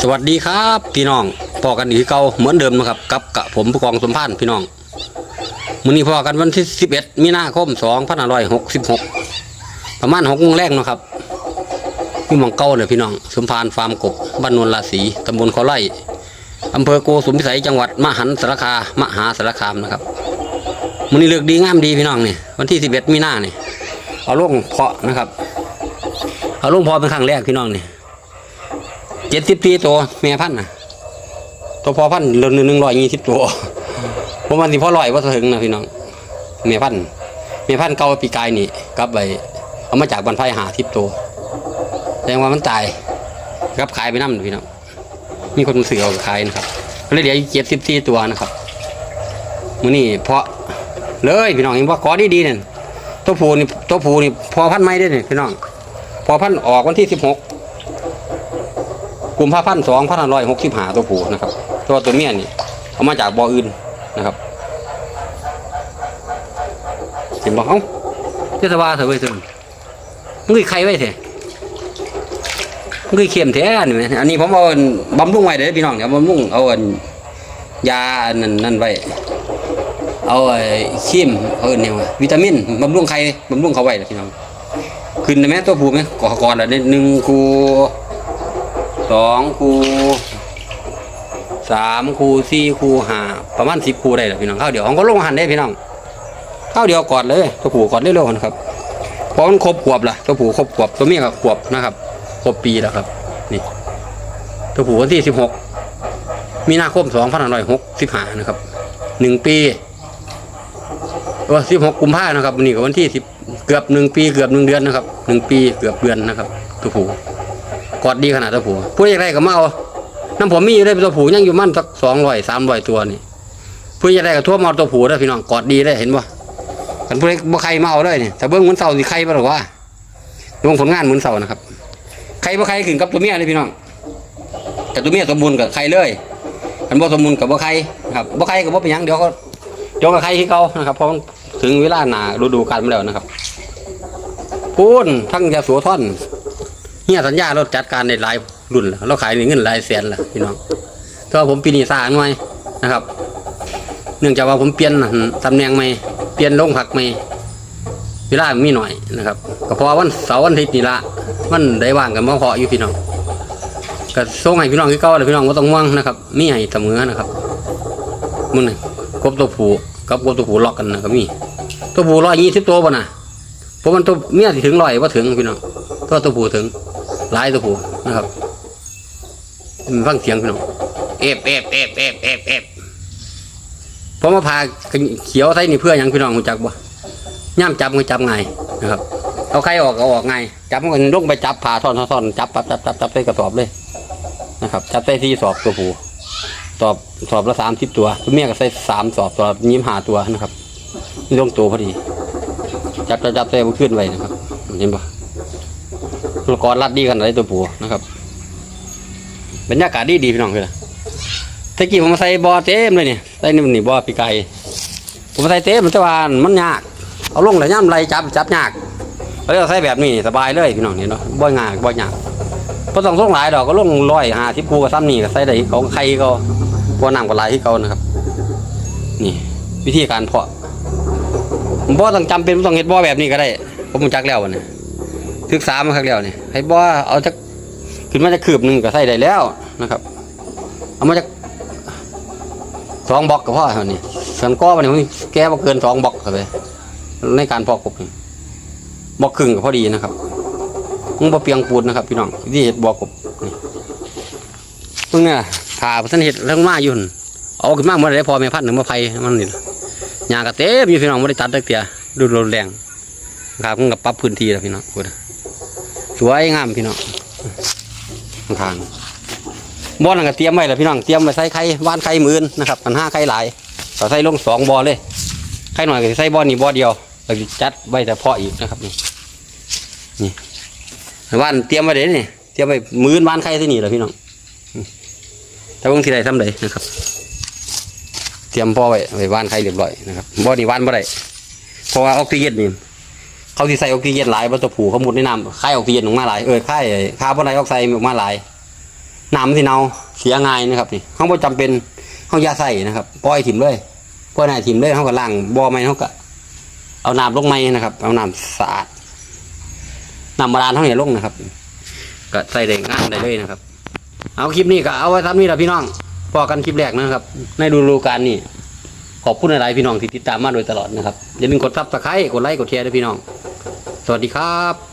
สวัสดีครับพี่น้องพอกันอีกเก่าเหมือนเดิมนะครับกับกะผมผู้กองสมพานธ์พี่น้องมื้อนี้พอกันวันที่ 11 มีนาคม2566 ประมาณ6โมงแรกนะครับพี่มองเก่าเลยพี่น้องสมพานฟาร์มกบบ้านนวลราศีตำบลเขาไร่อำเภอโกสุมพิสัยจังหวัดมหันสารคามหาสารคามนะครับมื้อนี้เลือกดีงามดีพี่น้องเนี่ยวันที่ 11 มีนาเนี่ยเอาลงเพาะนะครับ เอาลุงพาะเป็นครั้งแรกพี่น้องนี่เจ็ดสิบปีตัวแม่พันนะตัวพอพันธุ์เดือหนึ่งร้อยยี่สิบตัวประมาณสิพ่อร้อยว่าถึงนะพี่น้องแม่พันแม่พันเก่าปีกายนี่กลับไปเอามาจากบรรพายหาทิพตัวแสดงว่ามันตายกลับขายไปน้ำพี่น้องมีคนซื้อเอาขายนะครับเลยเหลือเจ็ดสิบสี่ตัวนะครับมือนี้เพาะเลยพี่น้องเห็นว่าขอดีดีเนี่ยตัวผูนี่ตัวผูนี่พอพันไม่ได้เนี่ยพี่น้อง อพันต์ออกวันที่สิบหกกลุ่มผ้าพันสองพันร้อยหกสิบหาตัวผู้นะครับ ตัวตัวเมียนี่เอามาจากบ่ออื่นนะครับเห็นบอกเอ้าเทศบาลเถอะเว้ยเถอะมึงคือใครไว้เถอะมึงคือเข็มแท้นี่ไหมอันนี้ผมเอาบำรุงไว้เด้อพี่น้องเดี๋ยวบำรุงเอาอันยานั่นนั่นไว้เอาไอ้คิมเอาอันเนี่ยวิตามินบำรุงไข่บำรุงเขาไว้ล่ะพี่น้อง ขึ้นได้ไหมตัวผู้ไหมก่อก่อนละหนึ่งคูสองคูสามคูสี่คูห้าประมาณสิบคูได้ละพี่น้องข้าวเดียวของก็ลงหันได้พี่น้องข้าวเดียวกอดเลย ตัวผูกอดเร็วๆนะครับเพราะมันครบขวบละตัวผูครบขวบตัวเมียก็ขวบนะครับครบปีแล้วครับ นี่ตัวผูวันที่สิบหกมีนาคมสองพันห้าร้อยหกสิบห้านะครับหนึ่งปี ว่าสิบหกกุมภาพันธ์นะครับนนี้ก็วันที่สิบเกือบหนึ่งปีเกือบหนึ่งเดือนนะครับหนึ่งปีเกือบเดือนนะครับตัวผูกอดดีขนาดตัวผูผู้ใหญ่ไรก็มาเอาน้ำผมมีอยู่ได้ตัวผูยังอยู่มั่นสักสองร้อยสามร้อยตัวนี่ผู้ใหญ่ไรก็ทั่วมาเอตัวผูได้พี่น้องกอดดีได้เห็นบ่กันผู้ใดบ่ใครมาเอาเลยนี่แต่เบื้องเหมือนเสาสิใครบ่หรอว่าดวงผลงานเหมือนเสานะครับใครบ่ใครขึ้นกับตัวเมียเลยพี่น้องแต่ตัวเมียสมบูรณ์กับใครเลยกันบ่สมบูรณ์กับบ่ใครครับบ่ใครกับบ่เป็นยังเดี๋ยวก็เดี๋ยวกับใครที่เก่านะครับเพราะ ถึงเวลาหนาฤดูกาลมาแล้วนะครับพูนทั้งยาสูท่อนเฮียสัญญาเราจัดการในหลายรุ่นแล้วเราขายในเงินหลายแสนล้วพี่น้องก็ผมปีนี้สางหน่อยนะครับ เนื่องจากว่าผมเปลี่ยนตำแหน่งใหม่เปลี่ยนโรงผักใหม่เวลามีหน่อยนะครับก็เพอวันเสาร์วันอาทิตย์นี่ละมันได้ว่างกันมาพออยู่พี่น้องก็ส่งให้พี่น้องที่เก่าเลยพี่น้องก็ต้องห่วงนะครับมีให้เสมอนะครับมึงนี่กบตัวผู กับตัวผู้ล็อกกันนะก็มีตัวผูร้อยยี่สิบตัวป่ะนะเพราะมันตัวเมียถึงร้อยว่าถึงพี่น้องตัวตัวผู้ถึงหลายตัวผู้นะครับมันฟังเสียงพี่น้องเอฟเอฟเอฟเอฟเอฟเอฟเพราะมาพาเขียวใส่นี่เพื่อยังพี่น้องรู้จักบ่ย่ามจับมันจับไงนะครับเอาใครออกเอาออกไงจับมันลงไปจับผ่าท่อนท่อนจับจับจับจับจับใส่กระสอบเลยนะครับ จับใส่ที่สอบตัวผู้ สอบสอบละสามสิบตัวตัวเมียก็ใส่สามสอบตัวยิ้มหาตัวนะครับนี่ลงตัวพอดี จับจับจับใส่มันขึ้นไว้นะครับเห็นปะตัวกรรัดดีกันอะไรตัวผู้นะครับบรรยากาศดีดีพี่น้องเลยตะกี้ผมมาใส่บอเต็มเลยนี่ใส่นี่มันนี่บอปีไก่ผมมาใส่เต็มแต่ว่ามันยากเอาลงแล้วย่ำไรจับจับยากเราใส่แบบนี้สบายเลยพี่น้องเนี่เนาะบ่ง่ายบ่ยาก พราะต้องส่งหลายดอกก็ลงร้อยหาที่ปูกับซ้ำนี่ก็ใส่ได้เขาใครก็บ่น้ำกับลายที่เขานะครับ นี่ วิธีการเพาะบ่ต้องจำเป็นต้องเฮ็ดบ่อแบบนี้ก็ได้ผมจักแล้ววันนี้ศึกษามาครั้งเดียวนี่ให้บ่เอาจะขึ้นมาจะคืบหนึ่งก็ใส่ได้แล้วนะครับ เอามาจากสองบล็อกก็พอเท่านี้ส่วนก้อมันนี่แก้บ่เกินสองบล็อกเข้าไปในการพอกบนี่บล็อกครึ่งก็พอดีนะครับ มึงบ่เปียงปูนนะครับพี่น้องที่เห็ดบอกบนี่งเนี่ยผ่าพันเห็ดแล้วมาอยู่นเอาขึ้นมาเมื่อไรพอแม่พันหนึ่งมาไผมันนี่ยางกระเต็มอยู่พี่น้องไม่ได้ตัดตะเกียดูรุนแรงครับมึงกับปรับพื้นที่แล้วพี่น้องพูนะสวยงามพี่น้องทางบ่อนั่นก็เตรียมไว้แล้วพี่น้องเตรียมไว้ใส่ไข่ว่านไข่มื่นนะครับปัญหาไข่หลายก็ใส่ลงสองบ่อเลยไข่หน่อยก็ใส่บ่อนี้บ่อเดียวเราจะจัดไว้แต่พาะอีกนะครับนี่นี่ ว่านเตรียมไว้เด้นี่เตรียมไว้มื่นว่านไข่ที่นี่แหละพี่น้องอืมแต่เบางทีใดทำไดนะครับ เตรียมพ่อไว้ไว้ว่านไข่เรียบร้อยนะครับบ่อนี้ว่านบ่ได้เพราะว่าออกซิเจนนี่เขาสิใส่ออกซิเจนหลายบ่ตัวผูเขาหมดในน้ำค่ายออกซิเจนออกมาหลายเออค่ายคาร์บอนไดออกไซด์ออกมาหลายน้ำมันสิเน่าเสียง่ายนะครับนี่เขาบ่จำเป็นเขาอย่าใส่นะครับปล่อยถิ่มเลยปล่อยน้าถิ่มเลยเขาก็ล้างบ่อใหม่เขาก็เอาน้ำลงใหม่นะครับ เอาน้ำสะอาด นำบาดาลเท่าไหร่ลงนะครับ ก็ใส่ได้งานได้เลยนะครับ เอาคลิปนี้ก็เอาไว้ทำนี่แหละพี่น้องพอกันคลิปแรกนะครับ ในดูรูการนี่ขอบคุณหลายพี่น้องที่ติดตามมาโดยตลอดนะครับอย่าลืมกดซับสไครต์กดไลค์กดแชร์ด้วยพี่น้อง สวัสดีครับ